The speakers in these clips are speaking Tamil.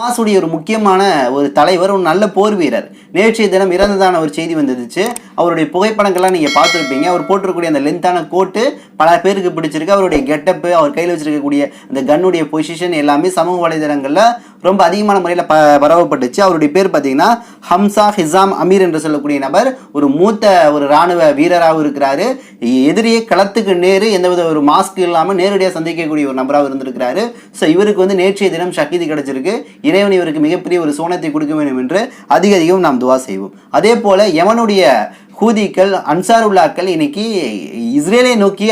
ஹமாஸுடைய ஒரு முக்கியமான ஒரு தலைவர் ஒரு நல்ல போர் வீரர் நேற்றைய தினம் இறந்ததான ஒரு செய்தி வந்துருச்சு அவருடைய புகைப்படங்கள்லாம் நீங்கள் பார்த்துருப்பீங்க. அவர் போட்டிருக்கக்கூடிய அந்த லென்த்தான கோட்டு பல பேருக்கு பிடிச்சிருக்கு. அவருடைய கெட்டப்பு அவர் கையில் வச்சிருக்கக்கூடிய அந்த கன்னுடைய பொசிஷன் எல்லாமே சமூக வலைதளங்களில் ரொம்ப அதிகமான முறையில் ப பரவப்பட்டுச்சு. அவருடைய பேர் பார்த்தீங்கன்னா ஹம்சா ஹிசாம் அமீர் என்று சொல்லக்கூடிய நபர். ஒரு மூத்த ஒரு இராணுவ வீரராகவும் இருக்கிறாரு. எதிரியே களத்துக்கு நேரு எந்தவித ஒரு மாஸ்க் இல்லாமல் நேரடியாக சந்திக்கக்கூடிய ஒரு நபராக இருந்திருக்கிறாரு. ஸோ இவருக்கு வந்து நேற்றைய தினம் சக்தி கிடைச்சிருக்கு. இறைவன் இவருக்கு மிகப்பெரிய ஒரு சோனத்தை கொடுக்க வேண்டும் என்று அதிக அதிகம் நாம் துவா செய்வோம். அதே போல் யமனுடைய ஹூதிக்கள் அன்சாருல்லாக்கள் இன்னைக்கு இஸ்ரேலை நோக்கி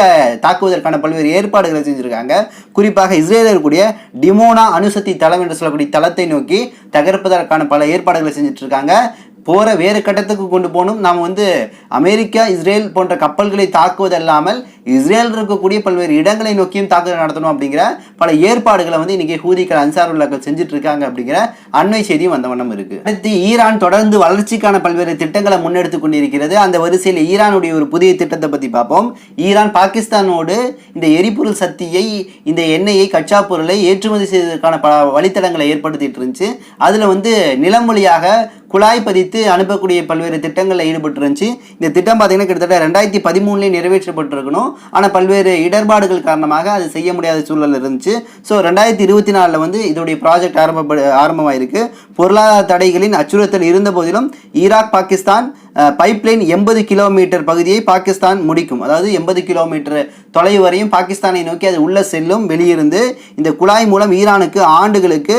தாக்குவதற்கான பல்வேறு ஏற்பாடுகளை செஞ்சுருக்காங்க. குறிப்பாக இஸ்ரேலில் இருக்கக்கூடிய டிமோனா அணுசக்தி தளம் என்று சொல்லக்கூடிய தளத்தை நோக்கி தகர்ப்பதற்கான பல ஏற்பாடுகளை செஞ்சுட்டு இருக்காங்க போகிற வேறு கட்டத்துக்கு கொண்டு போகணும். நாம் வந்து அமெரிக்கா இஸ்ரேல் போன்ற கப்பல்களை தாக்குவதல்லாமல் இஸ்ரேல் இருக்கக்கூடிய பல்வேறு இடங்களை நோக்கியும் தாக்குதல் நடத்தணும் அப்படிங்கிற பல ஏற்பாடுகளை வந்து இன்றைக்கி ஹூதிக்கள் அன்சாருல்லாக்கள் செஞ்சுட்டு இருக்காங்க அப்படிங்கிற அண்மை செய்தியும் வந்த வண்ணம் இருக்குது அடுத்து ஈரான் தொடர்ந்து வளர்ச்சிக்கான பல்வேறு திட்டங்களை முன்னெடுத்து கொண்டிருக்கிறது. அந்த வரிசையில் ஈரானுடைய ஒரு புதிய திட்டத்தை பற்றி பார்ப்போம். ஈரான் பாகிஸ்தானோடு இந்த எரிபொருள் சக்தியை இந்த எண்ணெயை கச்சா பொருளை ஏற்றுமதி செய்வதற்கான பல வழித்தடங்களை ஏற்படுத்திட்டு இருந்துச்சு. அதில் வந்து நிலம் வழியாக குழாய் பதித்து அனுப்பக்கூடிய பல்வேறு திட்டங்களில் ஈடுபட்டு இருந்துச்சு. இந்த திட்டம் பார்த்தீங்கன்னா கிட்டத்தட்ட ரெண்டாயிரத்தி பதிமூணுலேயே நிறைவேற்றப்பட்டிருக்கணும். ஆனால் பல்வேறு இடர்பாடுகள் காரணமாக அது செய்ய முடியாத சூழல் இருந்துச்சு. ஸோ ரெண்டாயிரத்தி இருபத்தி நாலில் வந்து இதோடைய ப்ராஜெக்ட் ஆரம்ப ஆரம்பமாயிருக்கு. பொருளாதார தடைகளின் அச்சுறுத்தல் இருந்த போதிலும் ஈராக் பாகிஸ்தான் பைப்லைன் எண்பது கிலோமீட்டர் பகுதியை பாகிஸ்தான் முடிக்கும். அதாவது எண்பது கிலோமீட்டர் தொலைவு வரையும் பாகிஸ்தானை நோக்கி அது உள்ளே செல்லும் வெளியிருந்து. இந்த குழாய் மூலம் ஈரானுக்கு ஆண்டுகளுக்கு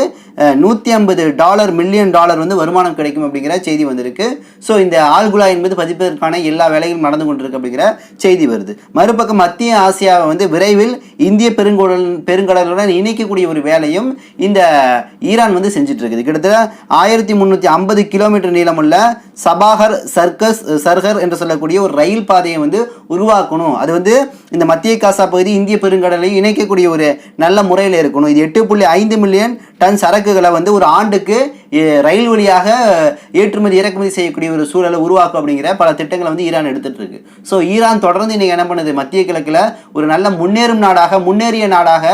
நூற்றி ஐம்பது டாலர் மில்லியன் டாலர் வந்து வருமானம் கிடைக்கும் அப்படிங்கிற செய்தி வந்திருக்கு. ஸோ இந்த ஆல்குலா என்பது பதிப்பதற்கான எல்லா வேலைகளும் நடந்து கொண்டிருக்கு அப்படிங்கிற செய்தி வருது. மறுபக்கம் மத்திய ஆசியாவை வந்து விரைவில் இந்திய பெருங்கடல் பெருங்கடலுடன் இணைக்கக்கூடிய ஒரு வேலையும் இந்த ஈரான் வந்து செஞ்சுட்டு இருக்குது கிட்டத்தட்ட ஆயிரத்தி முந்நூற்றி ஐம்பது கிலோமீட்டர் நீளமுள்ள சபாகர் சர்க்கஸ் சர்கர் என்று சொல்லக்கூடிய ஒரு ரயில் பாதையை வந்து உருவாக்கணும். அது வந்து இந்த மத்திய காசா பகுதி இந்திய பெருங்கடலை இணைக்கக்கூடிய ஒரு நல்ல முறையில் இருக்கணும். இது எட்டு புள்ளி ஐந்து மில்லியன் டன் சரக்கு சரக்குகளை வந்து ஒரு ஆண்டுக்கு ரயில் வழியாக ஏற்றுமதி இறக்குமதி செய்யக்கூடிய ஒரு சூழலை உருவாக்கும் அப்படிங்கிற பல திட்டங்களை வந்து ஈரான் எடுத்துட்டு இருக்கு ஸோ ஈரான் தொடர்ந்து இன்றைக்கி என்ன பண்ணுது? மத்திய கிழக்கில் ஒரு நல்ல முன்னேறும் நாடாக முன்னேறிய நாடாக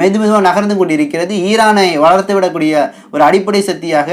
மெது மெதுவாக நகர்ந்து கொண்டிருக்கிறது. ஈரானை வளர்த்து விடக்கூடிய ஒரு அடிப்படை சக்தியாக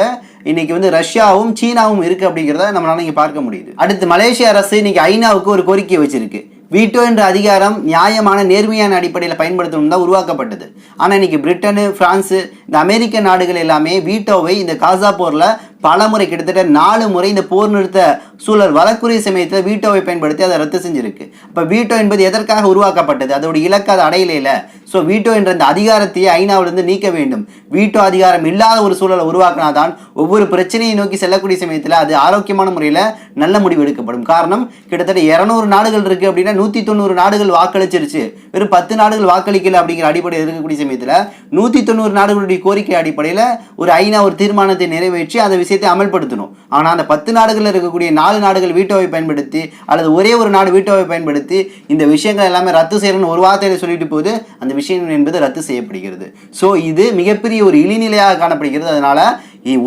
இன்னைக்கு வந்து ரஷ்யாவும் சீனாவும் இருக்குது அப்படிங்கிறத நம்மளால் இங்கே பார்க்க முடியுது. அடுத்து மலேசிய அரசு இன்னைக்கு ஐநாவுக்கு ஒரு கோரிக்கை வச்சிருக்கு. வீட்டோ என்ற அதிகாரம் நியாயமான நேர்மையான அடிப்படையில் பயன்படுத்தணும் தான் உருவாக்கப்பட்டது. ஆனால் இன்னைக்கு பிரிட்டனு பிரான்ஸு இந்த அமெரிக்க நாடுகள் எல்லாமே வீட்டோவை இந்த காசா போரில் பல முறை கிட்டத்தட்ட நாலு முறை இந்த போர் நிறுத்த சூழல் வழக்குரிய சமயத்தில் வீட்டோவை பயன்படுத்தி அதை ரத்து செஞ்சிருக்கு. இப்போ வீட்டோ என்பது எதற்காக உருவாக்கப்பட்டது? அதோட இலக்கு அது அடையலையில. ஸோ வீட்டோ என்ற இந்த அதிகாரத்தையே ஐநாவிலிருந்து நீக்க வேண்டும். வீட்டோ அதிகாரம் இல்லாத ஒரு சூழலை உருவாக்கினாதான் ஒவ்வொரு பிரச்சனையை நோக்கி செல்லக்கூடிய சமயத்தில் அது ஆரோக்கியமான முறையில் நல்ல முடிவு எடுக்கப்படும். காரணம் கிட்டத்தட்ட இரநூறு நாடுகள் இருக்கு அப்படின்னா நூற்றி தொண்ணூறு நாடுகள் வாக்களிச்சிருச்சு. வெறும் பத்து நாடுகள் வாக்களிக்கல அப்படிங்கிற அடிப்படையில் இருக்கக்கூடிய சமயத்தில் நூற்றி தொண்ணூறு நாடுகளுடைய கோரிக்கை அடிப்படையில் ஒரு ஐநா ஒரு தீர்மானத்தை நிறைவேற்றி அதை விஷயத்தை அமல்படுத்தணும். ஆனால் அந்த பத்து நாடுகளில் இருக்கக்கூடிய நாலு நாடுகள் வீட்டோவை பயன்படுத்தி அல்லது ஒரே ஒரு நாடு வீட்டோவை பயன்படுத்தி இந்த விஷயங்கள் எல்லாமே ரத்து செய்யணும்னு ஒரு வார்த்தையில் சொல்லிட்டு போது அந்த விஷயம் என்பது ரத்து செய்யப்படுகிறது. ஸோ இது மிகப்பெரிய ஒரு இழிநிலையாக காணப்படுகிறது. அதனால்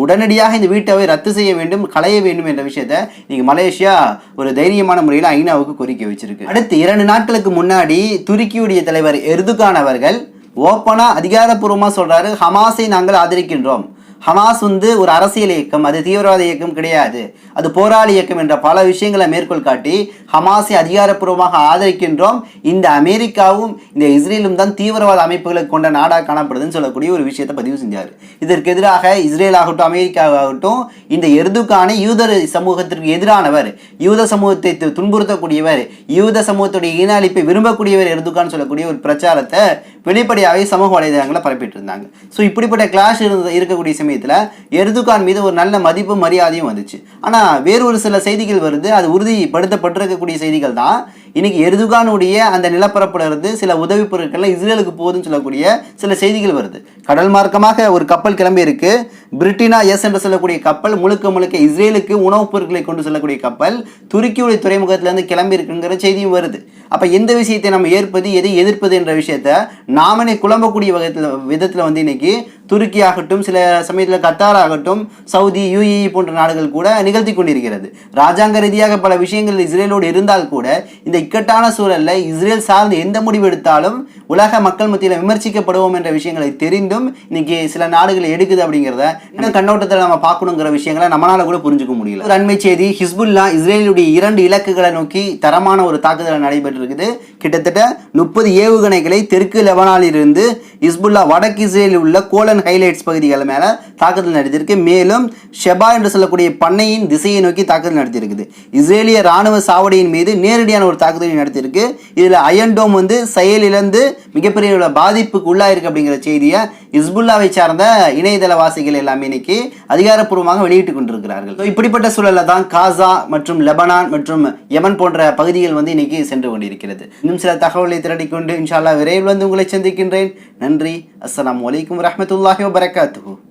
உடனடியாக இந்த வீட்டோவை ரத்து செய்ய வேண்டும் களைய வேண்டும் என்ற விஷயத்தை நீங்கள் மலேசியா ஒரு தைரியமான முறையில் ஐநாவுக்கு கோரிக்கை வச்சிருக்கு. அடுத்து இரண்டு நாட்களுக்கு முன்னாடி துருக்கியுடைய தலைவர் எர்துகான் அவர்கள் ஓப்பனாக அதிகாரப்பூர்வமாக சொல்கிறாரு ஹமாஸை நாங்கள் ஆதரிக்கின்றோம். ஹமாஸ் வந்து ஒரு அரசியல் இயக்கம் அது தீவிரவாத இயக்கம் கிடையாது. அது போராளி இயக்கம் என்ற பல விஷயங்களை மேற்கோள் காட்டி ஹமாஸை அதிகாரப்பூர்வமாக ஆதரிக்கின்றோம். இந்த அமெரிக்காவும் இந்த இஸ்ரேலும் தான் தீவிரவாத அமைப்புகளை கொண்ட நாடாக காணப்படுதுன்னு சொல்லக்கூடிய ஒரு விஷயத்தை பதிவு செஞ்சார். இதற்கு எதிராக இஸ்ரேல் ஆகட்டும் அமெரிக்காவாகட்டும் இந்த எர்துகானை யூத சமூகத்திற்கு எதிரானவர் யூத சமூகத்தை துன்புறுத்தக்கூடியவர் யூத சமூகத்துடைய இன அழிப்பை விரும்பக்கூடியவர் எர்துகான் சொல்லக்கூடிய ஒரு பிரச்சாரத்தை வெளிப்படையாகவே சமூக வலைதளங்களை பரப்பிட்டு இருந்தாங்க ஸோ இப்படிப்பட்ட கிளாஷ் இருந்த இருக்கக்கூடிய சமயத்தில் எர்துகான் மீது ஒரு நல்ல மதிப்பும் மரியாதையும் வந்துச்சு. ஆனால் வேறு ஒரு சில செய்திகள் வருது. அது உறுதிப்படுத்தப்பட்டிருக்கக்கூடிய செய்திகள் தான். இன்னைக்கு எருதுகானுடைய அந்த நிலப்பரப்புல இருந்து சில உதவி பொருட்கள்லாம் இஸ்ரேலுக்கு போகுதுன்னு சொல்லக்கூடிய சில செய்திகள் வருது. கடல் மார்க்கமாக ஒரு கப்பல் கிளம்பி இருக்கு. பிரிட்டினா எஸ் என்று சொல்லக்கூடிய கப்பல் முழுக்க முழுக்க இஸ்ரேலுக்கு உணவுப் பொருட்களை கொண்டு செல்லக்கூடிய கப்பல் துருக்கியுடைய துறைமுகத்திலிருந்து கிளம்பி இருக்குங்கிற செய்தியும் வருது. அப்ப எந்த விஷயத்தை நம்ம ஏற்பது எதை எதிர்ப்பது என்ற விஷயத்த நாமனே குழம்பக்கூடிய வகத்தில் விதத்துல வந்து இன்னைக்கு துருக்கி ஆகட்டும் சில சமயத்தில் கத்தார் ஆகட்டும் சவுதி யூஏஇ போன்ற நாடுகள் கூட நிகழ்த்தி கொண்டிருக்கிறது. ராஜாங்க ரீதியாக பல விஷயங்கள் இஸ்ரேலோடு இருந்தால் கூட இந்த இக்கட்டான சூழல்ல இஸ்ரேல் சார்ந்து எந்த முடிவு எடுத்தாலும் உலக மக்கள் மத்தியில் விமர்சிக்கப்படுவோம் என்ற விஷயங்களை தெரிந்தும் இன்னைக்கு சில நாடுகள் எடுக்குது அப்படிங்கிறத இன்னும் கண்ணோட்டத்தில் நம்ம பார்க்கணுங்கிற விஷயங்களை நம்மளால கூட புரிஞ்சுக்க முடியல. ஒரு அண்மை செய்தி ஹிஸ்புல்லா இஸ்ரேலுடைய இரண்டு இலக்குகளை நோக்கி தரமான ஒரு தாக்குதல் நடைபெற்றிருக்குது. கிட்டத்தட்ட முப்பது ஏவுகணைகளை தெற்கு லெபனானில் இருந்து ஹிஸ்புல்லா வடக்கு இஸ்ரேலில் உள்ள கோலன் ஹைலைட்ஸ் பகுதிகள் மேலே தாக்குதல் நடத்தியிருக்கு. மேலும் ஷெபா என்று சொல்லக்கூடிய பண்ணையின் திசையை நோக்கி தாக்குதல் நடத்தியிருக்குது. இஸ்ரேலிய ராணுவ சாவடியின் மீது நேரடியான ஒரு தாக்குதலை நடத்தியிருக்கு. இதில் அயன்டோம் வந்து செயலிழந்து மிகப்பெரிய பாதிப்புக்கு உள்ளாயிருக்கு அப்படிங்கிற செய்தியை இஸ்புல்லாவை சார்ந்த இணையதளவாசிகள் எல்லாமே இன்னைக்கு அதிகாரப்பூர்வமாக வெளியிட்டு கொண்டிருக்கிறார்கள். இப்படிப்பட்ட சூழல்ல தான் காசா மற்றும் லெபனான் மற்றும் யமன் போன்ற பகுதிகள் வந்து இன்னைக்கு சென்று கொண்டிருக்கிறது. இன்னும் சில தகவலை திரட்டிக்கொண்டு கொண்டு இன்ஷால்லா விரைவில் வந்து உங்களை சந்திக்கின்றேன். நன்றி. அஸ்லாம் வலைக்கம் வரமத்துல்லாஹி வபரகாத்து